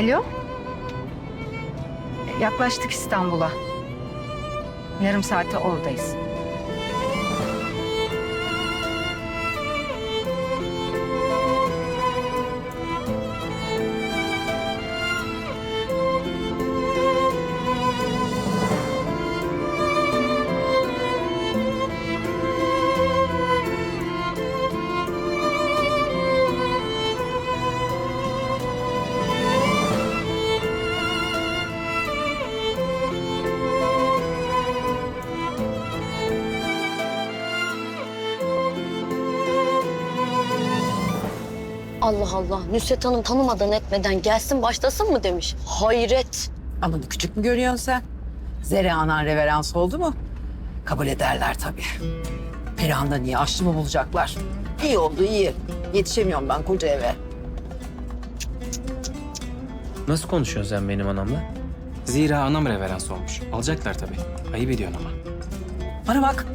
Alo? Yaklaştık İstanbul'a. Yarım saate oradayız. Allah Allah. Nusret Hanım tanımadan etmeden gelsin başlasın mı demiş. Hayret. Ananı küçük mü görüyorsun sen? Zere anan reverans oldu mu? Kabul ederler tabii. Perihan'da niye aşçı mı bulacaklar? İyi oldu iyi. Yetişemiyorum ben koca eve. Nasıl konuşuyorsun sen benim anamla? Zira anam reverans olmuş. Alacaklar tabii. Ayıp ediyorsun ama. Bana bak.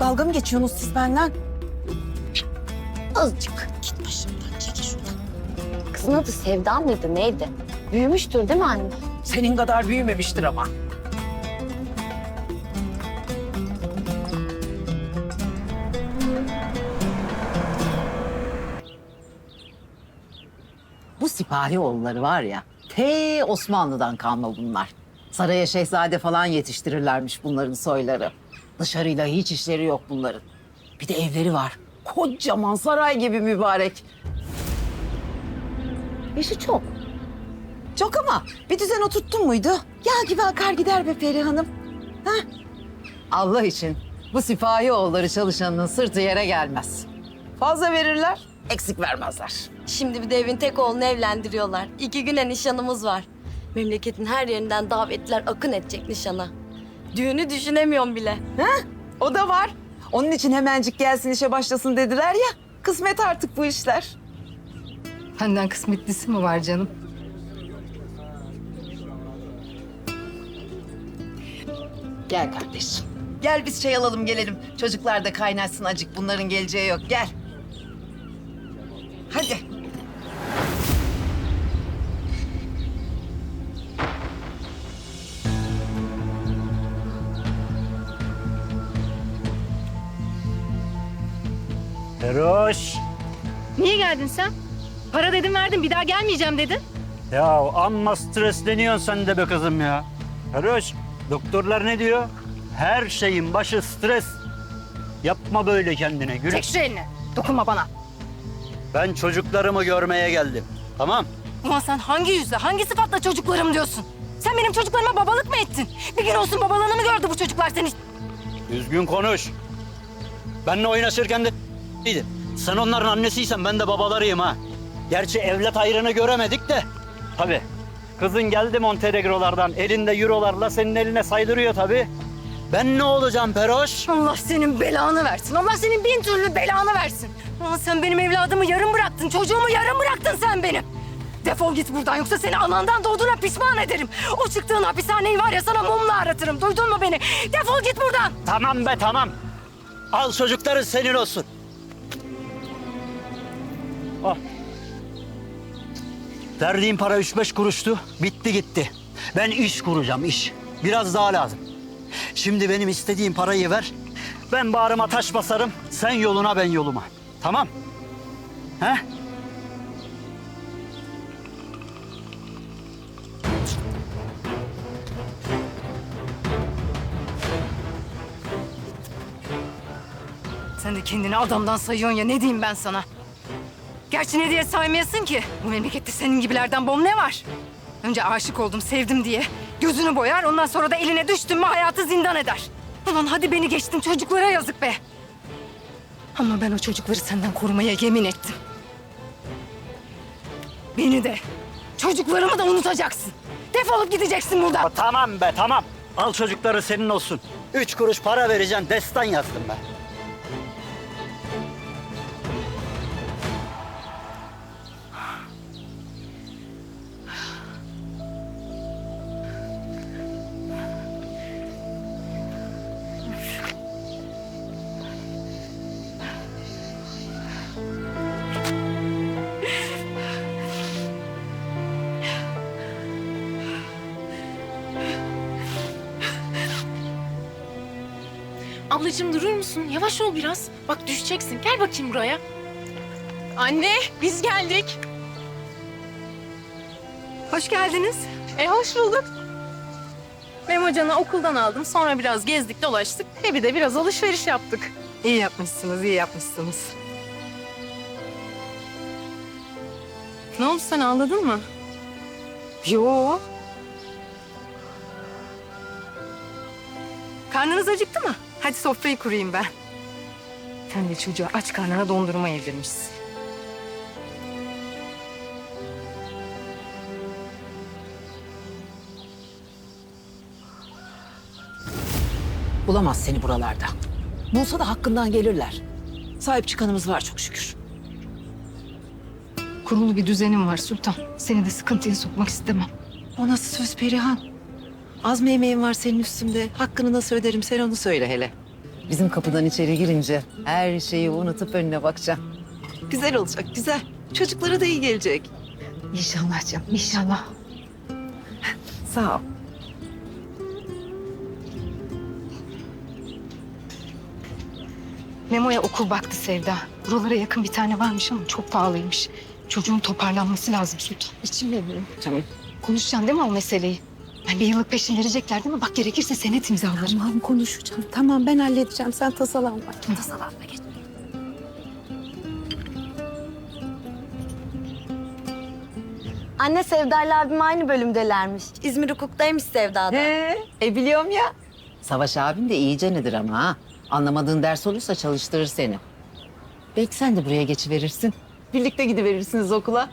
Dalga mı geçiyorsunuz siz benden? Azıcık. Git şuradan. Kızın adı Sevda mıydı neydi? Büyümüştür değil mi anne? Senin kadar büyümemiştir ama. Bu sipahi oğulları var ya, te Osmanlı'dan kalma bunlar. Saraya şehzade falan yetiştirirlermiş bunların soyları. Dışarıyla hiç işleri yok bunların. Bir de evleri var. Kocaman saray gibi mübarek. Yaşı çok. Çok ama bir düzen oturttun muydu? Yağ gibi akar gider be Peri Hanım. Ha? Allah için bu sipahi oğulları çalışanının sırtı yere gelmez. Fazla verirler, eksik vermezler. Şimdi bir de evin tek oğlunu evlendiriyorlar. İki güne nişanımız var. Memleketin her yerinden davetliler akın edecek nişana. Düğünü düşünemiyorum bile. O da var. Onun için hemencik gelsin işe başlasın dediler ya. Kısmet artık bu işler. Benden kısmetlisi mi var canım? Gel kardeşim. Gel biz çay alalım gelelim. Çocuklar da kaynaşsın acık. Bunların geleceği yok. Gel. Hadi. Feroş. Niye geldin sen? Para dedim verdim bir daha gelmeyeceğim dedin. Ya amma stresleniyorsun sen de be kızım ya. Feroş, doktorlar ne diyor? Her şeyin başı stres. Yapma böyle kendine Gül. Çek şu elini. Dokunma bana. Ben çocuklarımı görmeye geldim. Tamam? Ulan sen hangi yüzle, hangi sıfatla çocuklarım diyorsun? Sen benim çocuklarıma babalık mı ettin? Bir gün olsun babalığını gördü bu çocuklar seni? Düzgün konuş. Benle oynaşırken de. Sen onların annesiysen ben de babalarıyım ha. Gerçi evlat ayrını göremedik de. Tabii. Kızın geldi Montenegro'lardan elinde eurolarla senin eline saydırıyor tabii. Ben ne olacağım Peroş? Allah senin belanı versin. Allah senin bin türlü belanı versin. Ulan sen benim evladımı yarım bıraktın. Çocuğumu yarım bıraktın sen benim. Defol git buradan yoksa seni anandan doğduğuna pişman ederim. O çıktığın hapishaneyi var ya sana mumla aratırım. Duydun mu beni? Defol git buradan. Tamam be tamam. Al çocukların senin olsun. Al. Verdiğim para üç beş kuruştu. Bitti gitti. Ben iş kuracağım iş. Biraz daha lazım. Şimdi benim istediğim parayı ver. Ben bağrıma taş basarım. Sen yoluna ben yoluma. Tamam? He? Sen de kendini adamdan sayıyorsun ya ne diyeyim ben sana? Gerçi ne diye saymayasın ki? Bu memlekette senin gibilerden bom ne var? Önce aşık oldum, sevdim diye. Gözünü boyar, ondan sonra da eline düştün mü hayatı zindan eder. Ulan hadi beni geçtin, çocuklara yazık be. Ama ben o çocukları senden korumaya yemin ettim. Beni de, çocuklarımı da unutacaksın. Defolup gideceksin buradan. Tamam be tamam. Al çocukları senin olsun. Üç kuruş para vereceksin. Destan yazdım ben. Ablacığım durur musun? Yavaş ol biraz. Bak düşeceksin. Gel bakayım buraya. Anne biz geldik. Hoş geldiniz. E hoş bulduk. Memo Can'ı okuldan aldım. Sonra biraz gezdik dolaştık. E bir de biraz alışveriş yaptık. İyi yapmışsınız, iyi yapmışsınız. Ne oldu sen ağladın mı? Yo. Karnınız acıktı mı? Hadi sofrayı kurayım ben. Sen de çocuğa aç karnına dondurma yedirmişsin. Bulamaz seni buralarda. Bulsa da hakkından gelirler. Sahip çıkanımız var çok şükür. Kurulu bir düzenim var Sultan. Seni de sıkıntıya sokmak istemem. O nasıl söz Perihan? Az mı emeğin var senin üstümde? Hakkını nasıl öderim sen onu söyle hele. Bizim kapıdan içeri girince her şeyi unutup önüne bakacağım. Güzel olacak, güzel. Çocuklara da iyi gelecek. İnşallah canım, inşallah. Sağ ol. Memo'ya okul baktı Sevda. Buralara yakın bir tane varmış ama çok pahalıymış. Çocuğun toparlanması lazım Sultan. İçim yanıyor. Tamam. Konuşacaksın değil mi o meseleyi? Yani bir yıllık peşin verecekler değil mi? Bak gerekirse senet imzalarım. Tamam konuşacağım. Tamam ben halledeceğim. Sen tasalanma. Tasalanma geç. Anne Sevda'yla abim aynı bölümdelermiş. İzmir hukuktaymış Sevda'da. He, e biliyorum ya. Savaş abin de iyice nedir ama ha. Anlamadığın ders olursa çalıştırır seni. Belki sen de buraya geçiverirsin. Birlikte gidiverirsiniz okula.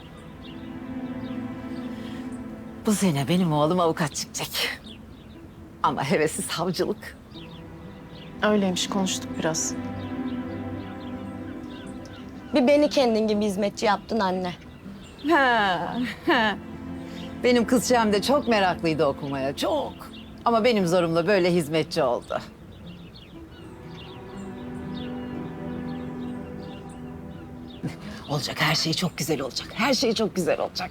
Bu sene benim oğlum avukat çıkacak. Ama hevesi savcılık. Öyleymiş konuştuk biraz. Bir beni kendin gibi hizmetçi yaptın anne. Ha, ha. Benim kızcağım da çok meraklıydı okumaya, çok. Ama benim zorumla böyle hizmetçi oldu. olacak, her şey çok güzel olacak. Her şey çok güzel olacak.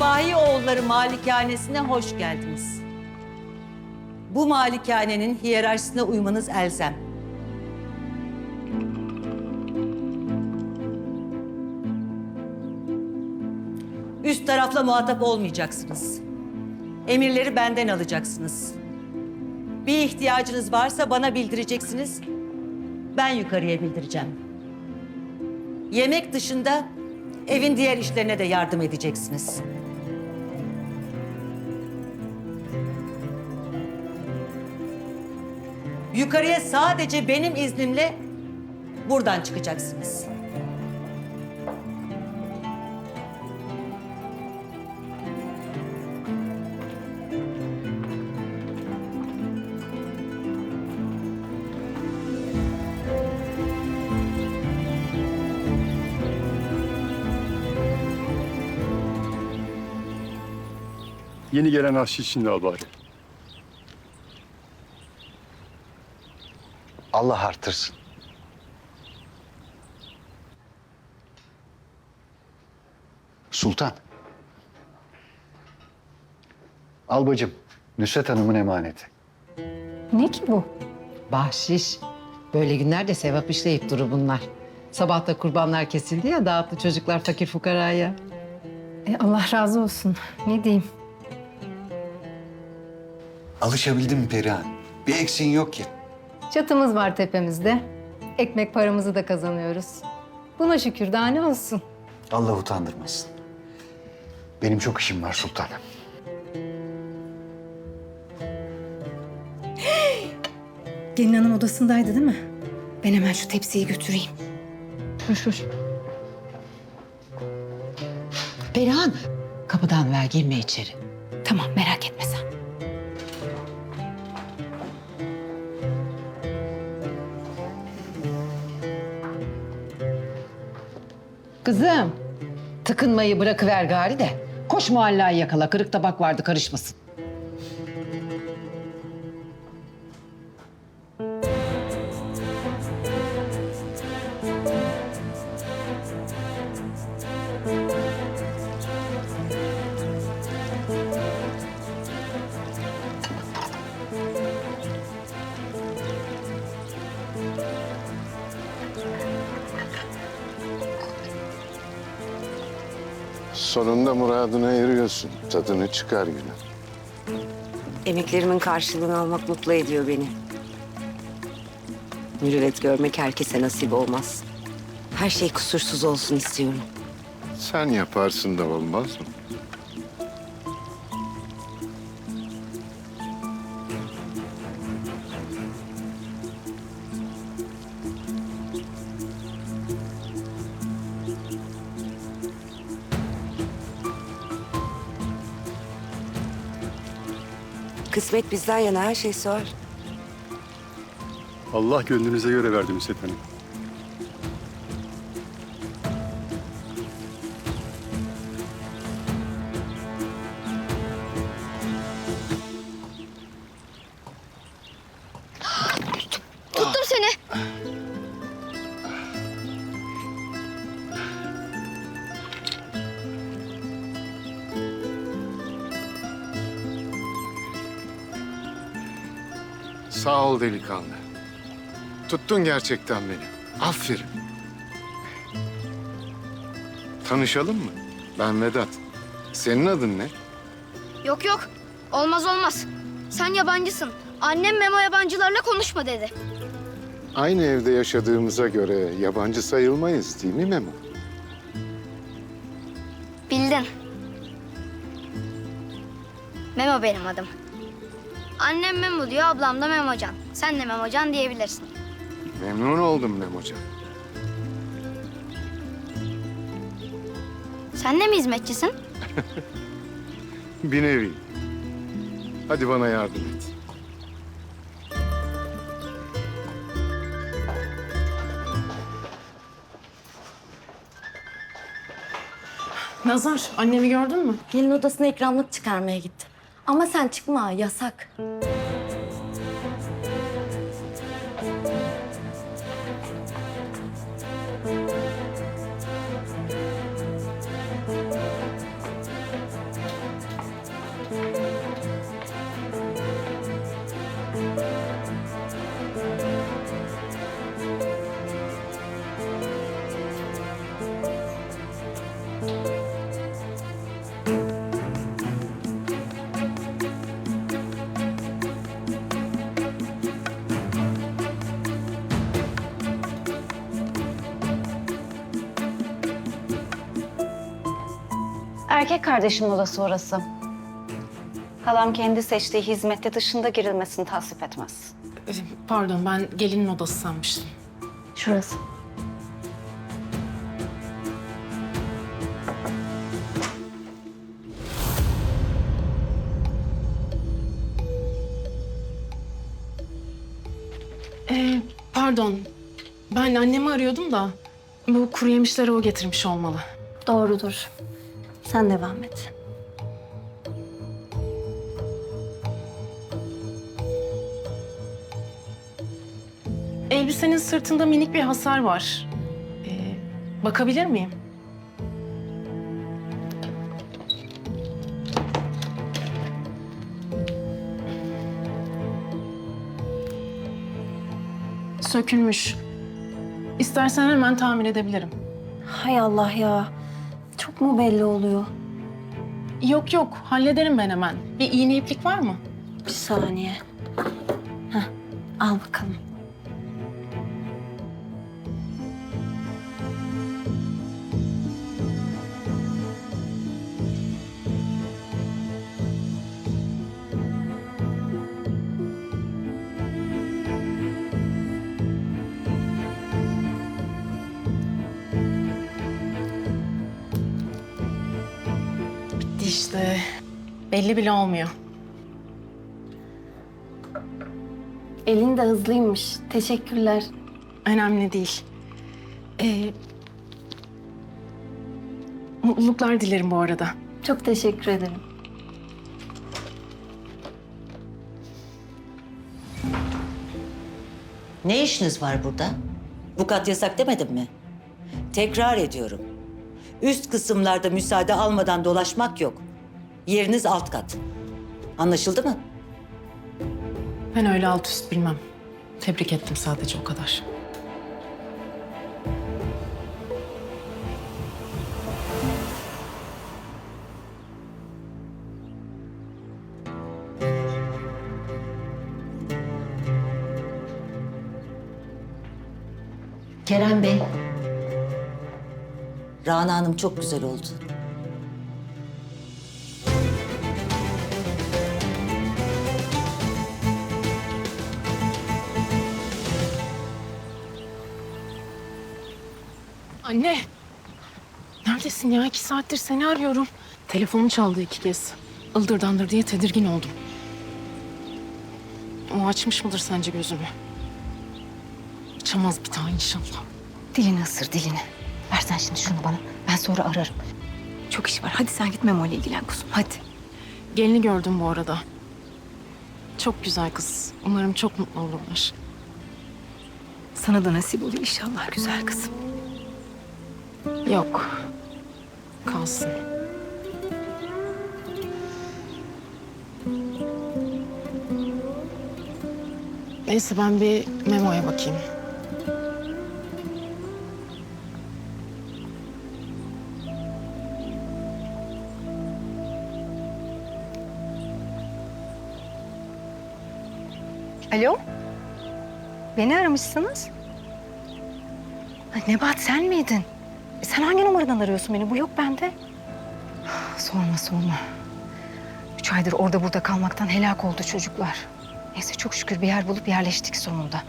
Sipahi Oğulları Malikanesine hoş geldiniz. Bu malikanenin hiyerarşisine uymanız elzem. Üst tarafla muhatap olmayacaksınız. Emirleri benden alacaksınız. Bir ihtiyacınız varsa bana bildireceksiniz. Ben yukarıya bildireceğim. Yemek dışında evin diğer işlerine de yardım edeceksiniz. Yukarıya sadece benim iznimle buradan çıkacaksınız. Yeni gelen aşçı için de al bari. Allah artırsın. Sultan. Al bacım. Nusret Hanım'ın emaneti. Ne ki bu? Bahşiş. Böyle günlerde sevap işleyip durur bunlar. Sabahta kurbanlar kesildi ya dağıttı çocuklar fakir fukaraya. E, Allah razı olsun. Ne diyeyim? Alışabildin mi Perihan? Bir eksiğin yok ki. Çatımız var tepemizde. Ekmek paramızı da kazanıyoruz. Buna şükür daha ne olsun. Allah utandırmasın. Benim çok işim var sultanım. Gelin hanım odasındaydı değil mi? Ben hemen şu tepsiyi götüreyim. Şur şur. Perihan kapıdan ver girme içeri. Tamam Kızım tıkınmayı bırakıver gari de. Koş muhallayı yakala kırık tabak vardı karışmasın. Sonunda muradına eriyorsun. Tadını çıkar yine. Emeklerimin karşılığını almak mutlu ediyor beni. Mürüvvet görmek herkese nasip olmaz. Her şey kusursuz olsun istiyorum. Sen yaparsın da olmaz mı? Kısmet bizden yana her şey var. Allah gönlünüze göre verdi Nusret Hanım. Ol delikanlı. Tuttun gerçekten beni. Aferin. Tanışalım mı? Ben Vedat. Senin adın ne? Yok yok. Olmaz olmaz. Sen yabancısın. Annem Memo yabancılarla konuşma dedi. Aynı evde yaşadığımıza göre yabancı sayılmayız değil mi Memo? Bildin. Memo benim adım. Annem Memo diyor, ablam da Memocan. Sen de Memocan diyebilirsin. Memnun oldum Memocan. Sen de mi hizmetçisin? Bir nevi. Hadi bana yardım et. Nazar annemi gördün mü? Gelin odasına ikramlık çıkarmaya gitti. Ama sen çıkma, yasak. Kardeşimin odası orası. Halam kendi seçtiği hizmette dışında girilmesini tasvip etmez. Ee, Pardon ben gelinin odası sanmıştım. Şurası. Ee, pardon ben annemi arıyordum da bu kuru yemişleri o getirmiş olmalı. Doğrudur. Sen devam et. Elbisenin sırtında minik bir hasar var. Ee, bakabilir miyim? Sökülmüş. İstersen hemen tamir edebilirim. Hay Allah ya. Çok mu belli oluyor? Yok yok, hallederim ben hemen. Bir iğne iplik var mı? Bir saniye. Heh, al bakalım. Belli bile olmuyor. Elin de hızlıymış. Teşekkürler. Önemli değil. Ee, mutluluklar dilerim bu arada. Çok teşekkür ederim. Ne işiniz var burada? Bu kat yasak demedim mi? Tekrar ediyorum. Üst kısımlarda müsaade almadan dolaşmak yok. Yeriniz alt kat. Anlaşıldı mı? Ben öyle alt üst bilmem. Tebrik ettim sadece o kadar. Kerem Bey. Rana Hanım çok güzel oldu. Anne. Neredesin ya? İki saattir seni arıyorum. Telefonun çaldı iki kez. Ildır dandır diye tedirgin oldum. O açmış mıdır sence gözümü? Açamaz bir daha inşallah. Dilini ısır dilini. Versen şimdi şunu bana. Ben sonra ararım. Çok iş var. Hadi sen git Memo ile ilgilen kuzum. Hadi. Gelini gördüm bu arada. Çok güzel kız. Umarım çok mutlu olurlar. Sana da nasip olur inşallah güzel kızım. Yok. Kalsın. Neyse ben bir Memo'ya bakayım. Alo? Beni aramışsınız. Ay Nebat sen miydin? E, sen hangi numaradan arıyorsun beni? Bu yok bende. Sorma sorma. Üç aydır orada burada kalmaktan helak oldu çocuklar. Neyse çok şükür bir yer bulup yerleştik sonunda.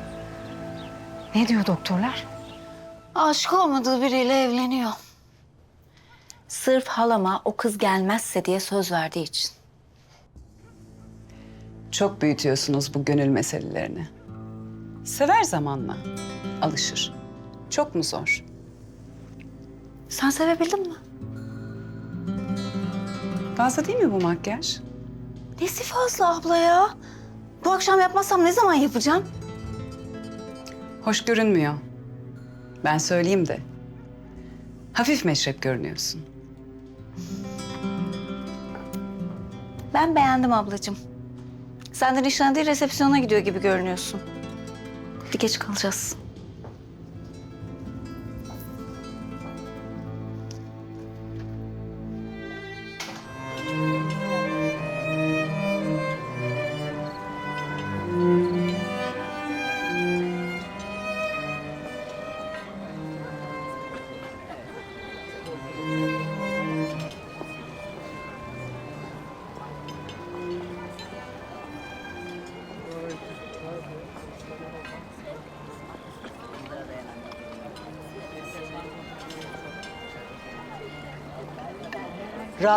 Ne diyor doktorlar? Aşık olmadığı biriyle evleniyor. Sırf halama o kız gelmezse diye söz verdiği için. Çok büyütüyorsunuz bu gönül meselelerini. Sever zamanla. Alışır. Çok mu zor? Sen sevebildin mi? Fazla değil mi bu makyaj? Nesi fazla abla ya? Bu akşam yapmazsam ne zaman yapacağım? Hoş görünmüyor. Ben söyleyeyim de. Hafif meşrep görünüyorsun. Ben beğendim ablacığım. Sen de nişana değil resepsiyona gidiyor gibi görünüyorsun. Hadi geç kalacağız.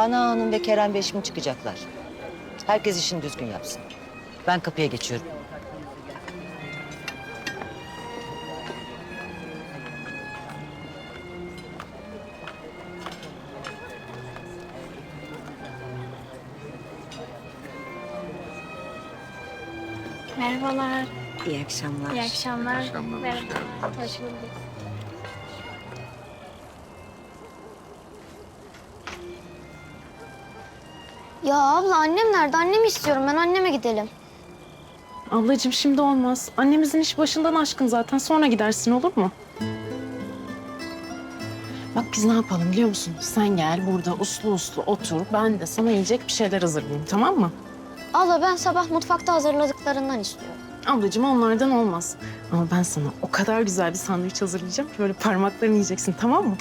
Rana Hanım ve Kerem Bey şimdi çıkacaklar. Herkes işini düzgün yapsın. Ben kapıya geçiyorum. Merhabalar. İyi akşamlar. İyi akşamlar. Merhaba. Hoş bulduk. Ya abla annem nerede? Annemi istiyorum. Ben anneme gidelim. Ablacığım şimdi olmaz. Annemizin iş başından aşkın zaten. Sonra gidersin olur mu? Bak biz ne yapalım biliyor musun? Sen gel burada uslu uslu otur. Ben de sana yiyecek bir şeyler hazırlayayım tamam mı? Abla ben sabah mutfakta hazırladıklarından istiyorum. Ablacığım onlardan olmaz. Ama ben sana o kadar güzel bir sandviç hazırlayacağım ki böyle parmaklarını yiyeceksin tamam mı?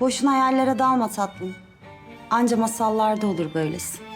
Boşuna hayallere dalma tatlım. Anca masallarda olur böylesi.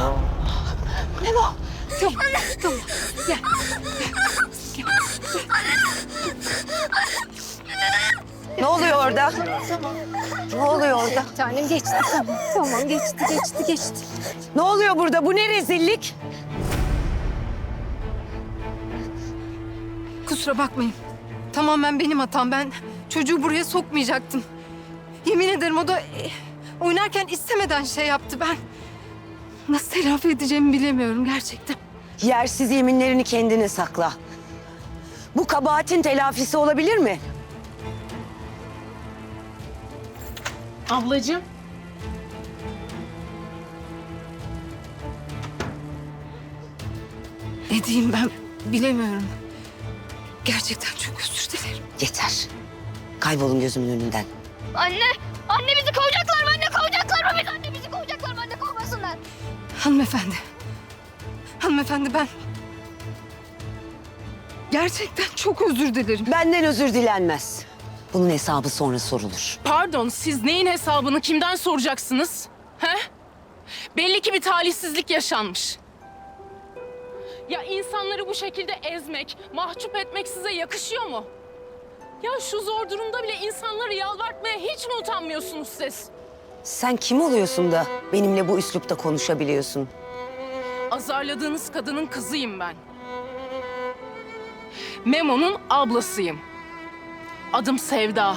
Memo. Tamam, tamam. Gel. Ne oluyor orada? Ne oluyor orada? Tanem geçti tamam. Tamam geçti geçti geçti. Ne oluyor burada? Bu ne rezillik? Kusura bakmayın. Tamamen benim hatam. Ben çocuğu buraya sokmayacaktım. Yemin ederim o da e, oynarken istemeden şey yaptı. Ben nasıl telafi edeceğimi bilemiyorum gerçekten. Yersiz yeminlerini kendine sakla. Bu kabahatin telafisi olabilir mi? Ablacığım. Ne diyeyim ben bilemiyorum. Gerçekten çok özür dilerim. Yeter. Kaybolun gözümün önünden. Anne, anne bizi kovacaklar mı? Anne Hanımefendi. Hanımefendi ben... Gerçekten çok özür dilerim. Benden özür dilenmez. Bunun hesabı sonra sorulur. Pardon siz neyin hesabını kimden soracaksınız? He? Belli ki bir talihsizlik yaşanmış. Ya insanları bu şekilde ezmek, mahcup etmek size yakışıyor mu? Ya şu zor durumda bile insanları yalvartmaya hiç mi utanmıyorsunuz siz? Sen kim oluyorsun da benimle bu üslupta konuşabiliyorsun? Azarladığınız kadının kızıyım ben. Memo'nun ablasıyım. Adım Sevda.